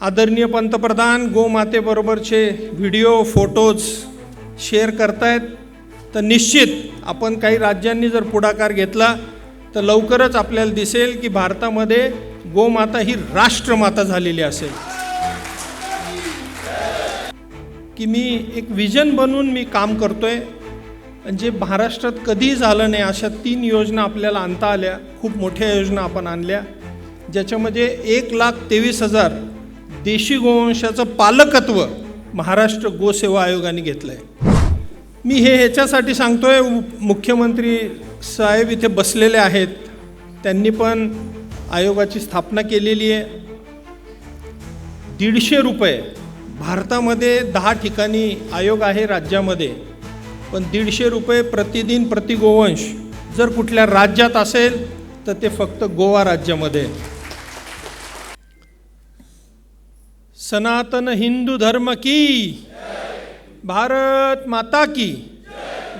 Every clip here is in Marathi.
आदरणीय पंतप्रधान गोमातेबरोबरचे व्हिडिओ फोटोज शेअर करतायत. तर निश्चित आपण काही राज्यांनी जर पुढाकार घेतला तर लवकरच आपल्याला दिसेल की भारतामध्ये गोमाता ही राष्ट्रमाता झालेली असेल. की मी एक विजन बनवून मी काम करतोय. जे महाराष्ट्रात कधी झालं नाही अशा तीन योजना आपल्याला आणता आल्या. खूप मोठ्या योजना आपण आणल्या. ज्याच्यामध्ये एक लाख तेवीस हजार देशी गोवंशाचं पालकत्व महाराष्ट्र गोसेवा आयोगाने घेतलं आहे मी हे ह्याच्यासाठी सांगतोय उ- मुख्यमंत्री साहेब इथे बसलेले आहेत. त्यांनी पण आयोगाची स्थापना केलेली आहे. दीडशे रुपये. भारतामध्ये दहा ठिकाणी आयोग आहे राज्यामध्ये. पण दीडशे रुपये प्रतिदिन प्रति गोवंश जर कुठल्या राज्यात असेल तर ते फक्त गोवा राज्यामध्ये आहे. सनातन हिंदू धर्म की। भारत माता की।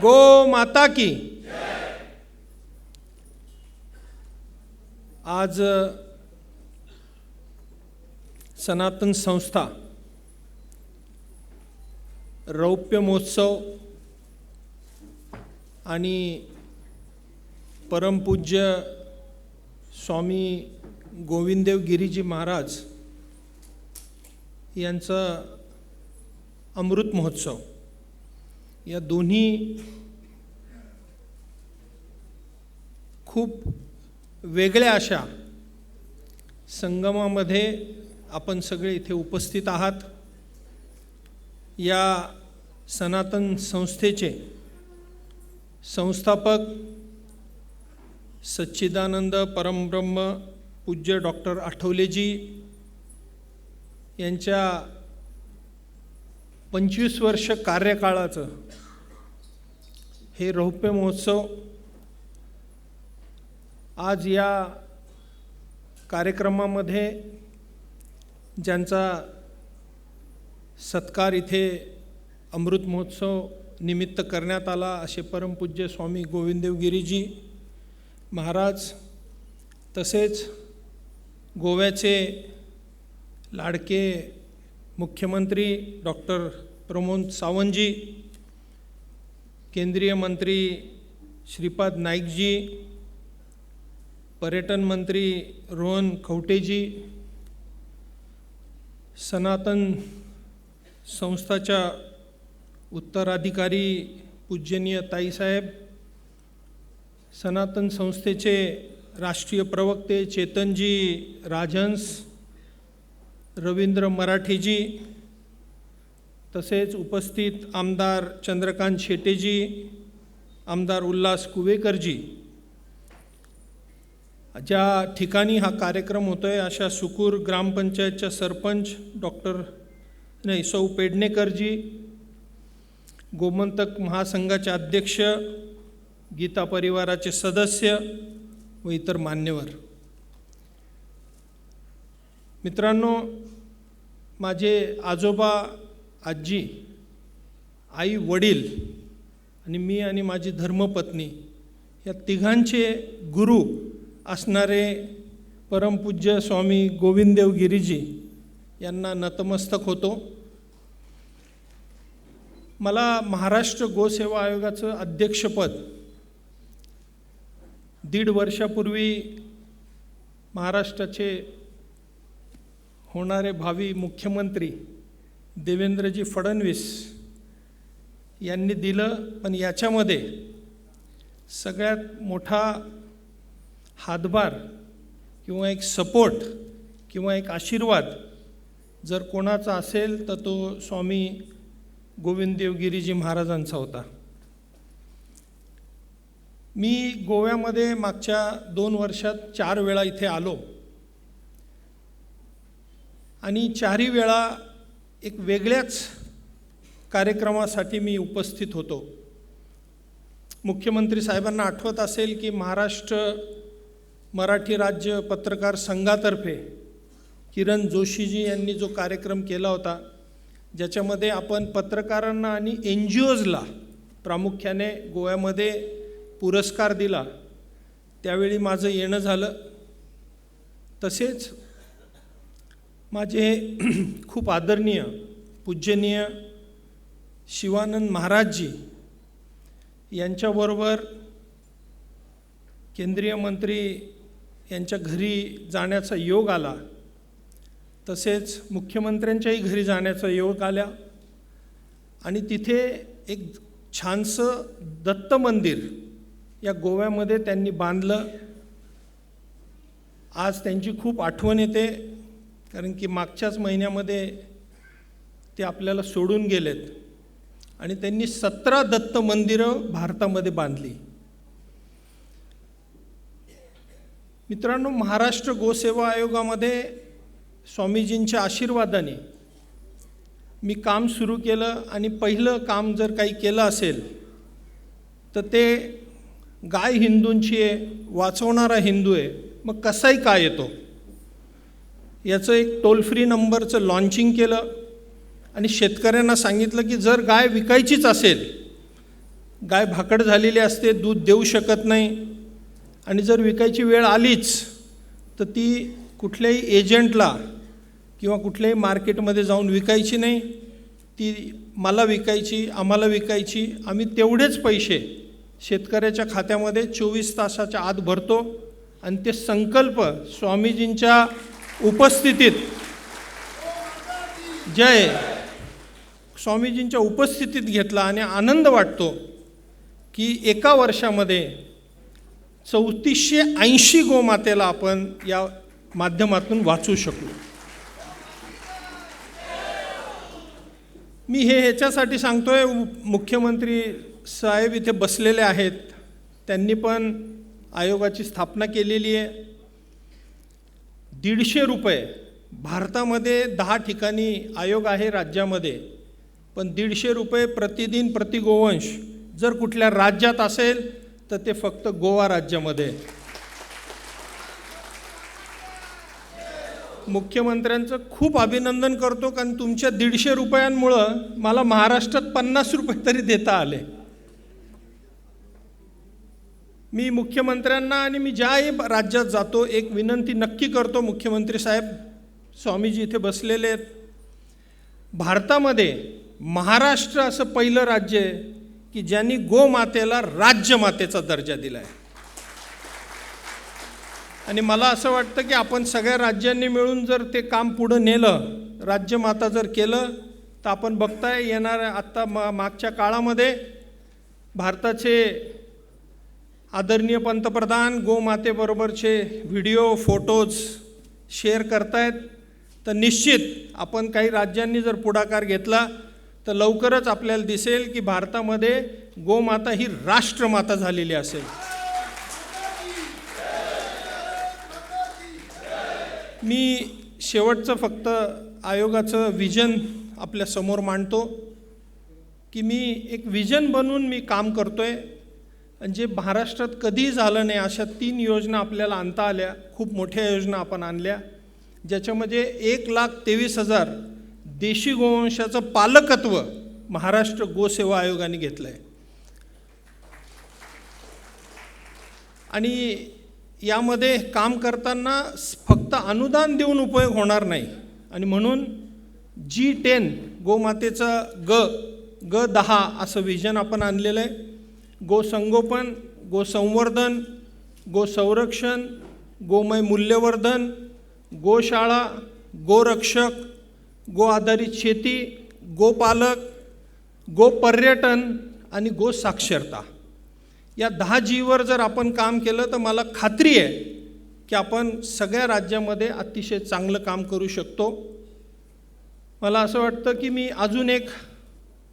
गो माता की। आज सनातन संस्था रौप्य महोत्सव आणि परमपूज्य स्वामी गोविंददेव गिरीजी महाराज यांचा अमृत महोत्सव. या दोन्ही खूप वेगळ्या अशा संगमामध्ये आपण सगळे इथे उपस्थित आहात. या सनातन संस्थेचे संस्थापक सच्चिदानंद परमब्रह्म पूज्य डॉक्टर आठवलेजी यांच्या पंचवीस वर्ष कार्यकाळाचं हे रौप्य महोत्सव आज या कार्यक्रमामध्ये ज्यांचा सत्कार इथे अमृत महोत्सव निमित्त करण्यात आला असे परमपूज्य स्वामी गोविंददेवगिरीजी महाराज तसेच गोव्याचे लाडके मुख्यमंत्री डॉक्टर प्रमोद सावंतजी केंद्रीय मंत्री श्रीपाद नाईकजी पर्यटन मंत्री रोहन खवटेजी सनातन संस्थाच्या उत्तराधिकारी पूजनीय ताईसाहेब सनातन संस्थेचे राष्ट्रीय प्रवक्ते चेतनजी राजहंस रवींद्र मराठेजी तसेच उपस्थित आमदार चंद्रकांत शेटेजी आमदार उल्हास कुवेकरजी. ज्या ठिकाणी हा कार्यक्रम होतो आहे अशा सुकूर ग्रामपंचायतच्या सरपंच डॉक्टर नाही सौ पेडणेकरजी गोमंतक महासंघाचे अध्यक्ष गीता परिवाराचे सदस्य व इतर मान्यवर. मित्रांनो माझे आजोबा आजी आई वडील आणि मी आणि माझी धर्मपत्नी या तिघांचे गुरु असणारे परमपूज्य स्वामी गोविंददेव गिरीजी यांना नतमस्तक होतो. मला महाराष्ट्र गोसेवा आयोगाचं अध्यक्षपद दीड वर्षापूर्वी महाराष्ट्राचे होणारे भावी मुख्यमंत्री देवेंद्रजी फडणवीस यांनी दिलं पण याच्यामध्ये सगळ्यात मोठा हातभार किंवा एक सपोर्ट किंवा एक आशीर्वाद जर कोणाचा असेल तर तो स्वामी गोविंददेव गिरीजी महाराजांचा होता. मी गोव्यामध्ये मागच्या दोन वर्षात चार वेळा इथे आलो. आणि चारही वेळा एक वेगळ्याच कार्यक्रमासाठी मी उपस्थित होतो. मुख्यमंत्री साहेबांना आठवत असेल की महाराष्ट्र मराठी राज्य पत्रकार संघातर्फे किरण जोशीजी यांनी जो कार्यक्रम केला होता ज्याच्यामध्ये आपण पत्रकारांना आणि एन जी ओजला प्रामुख्याने गोव्यामध्ये पुरस्कार दिला त्यावेळी माझं येणं झालं. तसेच माझे खूप आदरणीय पूज्यनीय शिवानंद महाराजजी यांच्याबरोबर केंद्रीय मंत्री यांच्या घरी जाण्याचा योग आला. तसेच मुख्यमंत्र्यांच्याही घरी जाण्याचा योग आला. आणि तिथे एक छानसं दत्त मंदिर या गोव्यामध्ये त्यांनी बांधलं. आज त्यांची खूप आठवण येते. कारण की मागच्याच महिन्यामध्ये ते आपल्याला सोडून गेलेत. आणि त्यांनी सतरा दत्त मंदिरं भारतामध्ये बांधली. मित्रांनो महाराष्ट्र गोसेवा आयोगामध्ये स्वामीजींच्या आशीर्वादाने मी काम सुरू केलं आणि पहिलं काम जर काही केलं असेल तर ते गाय हिंदूंची आहे वाचवणारा हिंदू आहे मग कसाही काय येतो? याचं एक टोल फ्री नंबरचं लॉन्चिंग केलं. आणि शेतकऱ्यांना सांगितलं की जर गाय विकायचीच असेल गाय भाकड झालेली असते दूध देऊ शकत नाही आणि जर विकायची वेळ आलीच तर ती कुठल्याही एजंटला किंवा कुठल्याही मार्केटमध्ये जाऊन विकायची नाही. ती मला विकायची आम्हाला विकायची आम्ही तेवढेच पैसे शेतकऱ्याच्या खात्यामध्ये चोवीस तासाच्या आत भरतो. आणि ते संकल्प स्वामीजींच्या उपस्थितीत. जय. स्वामीजींच्या उपस्थितीत घेतला आणि आनंद वाटतो की एका वर्षामध्ये चौतीसशे ऐंशी गोमातेला आपण या माध्यमातून वाचू शकलो. मी हे ह्याच्यासाठी सांगतोय मुख्यमंत्री साहेब इथे बसलेले आहेत. त्यांनी पण आयोगाची स्थापना केलेली आहे. दीडशे रुपये. भारतामध्ये दहा ठिकाणी आयोग आहे राज्यामध्ये. पण दीडशे रुपये प्रतिदिन प्रति गोवंश जर कुठल्या राज्यात असेल तर ते फक्त गोवा राज्यामध्ये. मुख्यमंत्र्यांचं खूप अभिनंदन करतो कारण तुमच्या दीडशे रुपयांमुळं मला महाराष्ट्रात पन्नास रुपये तरी देता आले. मी मुख्यमंत्र्यांना आणि मी ज्याही राज्यात जातो एक विनंती नक्की करतो मुख्यमंत्री साहेब. स्वामीजी इथे बसलेले आहेत. भारतामध्ये महाराष्ट्र असं पहिलं राज्य आहे की ज्यांनी गोमातेला राज्यमातेचा दर्जा दिला आहे आणि मला असं वाटतं की आपण सगळ्या राज्यांनी मिळून जर ते काम पुढं नेलं राज्यमाता जर केलं तर आपण बघताय येणार आत्ता मा मागच्या काळामध्ये भारताचे आदरणीय पंतप्रधान गोमातेबरोबरचे व्हिडिओ फोटोज शेअर करतायत. तर निश्चित आपण काही राज्यांनी जर पुढाकार घेतला तर लवकरच आपल्याला दिसेल की भारतामध्ये गोमाता ही राष्ट्रमाता झालेली असेल. मी शेवटचं फक्त आयोगाचं विजन आपल्यासमोर मांडतो की मी एक विजन बनवून मी काम करतो आहे जे महाराष्ट्रात कधीही झालं नाही अशा तीन योजना आपल्याला आणता आल्या. खूप मोठ्या योजना आपण आणल्या. ज्याच्यामध्ये एक लाख तेवीस हजार देशी गोवंशाचं पालकत्व महाराष्ट्र गोसेवा आयोगाने घेतलं आहे आणि यामध्ये काम करताना फक्त अनुदान देऊन उपयोग होणार नाही. आणि म्हणून जी टेन गोमातेचं ग ग दहा असं विजन आपण आणलेलं आहे. गोसंगोपन गोसंवर्धन गोसंरक्षण गोमय मूल्यवर्धन गोशाळा गोरक्षक गो आधारित शेती गोपालक गोपर्यटन आणि गो साक्षरता. या दहा जीवर जर आपण काम केलं तर मला खात्री आहे की आपण सगळ्या राज्यामध्ये अतिशय चांगलं काम करू शकतो. मला असं वाटतं की मी अजून एक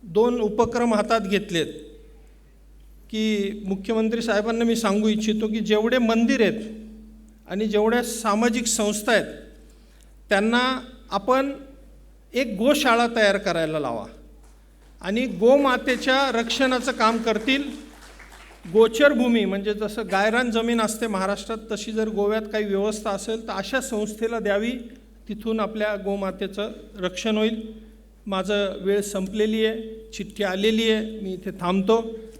दोन उपक्रम हातात घेतलेत. की मुख्यमंत्री साहेबांना मी सांगू इच्छितो की जेवढे मंदिर आहेत आणि जेवढ्या सामाजिक संस्था आहेत त्यांना आपण एक गोशाळा तयार करायला लावा. आणि गोमातेच्या रक्षणाचं काम करतील. गोचरभूमी म्हणजे जसं गायरान जमीन असते महाराष्ट्रात तशी जर गोव्यात काही व्यवस्था असेल तर अशा संस्थेला द्यावी. तिथून आपल्या गोमातेचं रक्षण होईल. माझं वेळ संपलेली आहे चिठ्ठी आलेली आहे मी इथे थांबतो.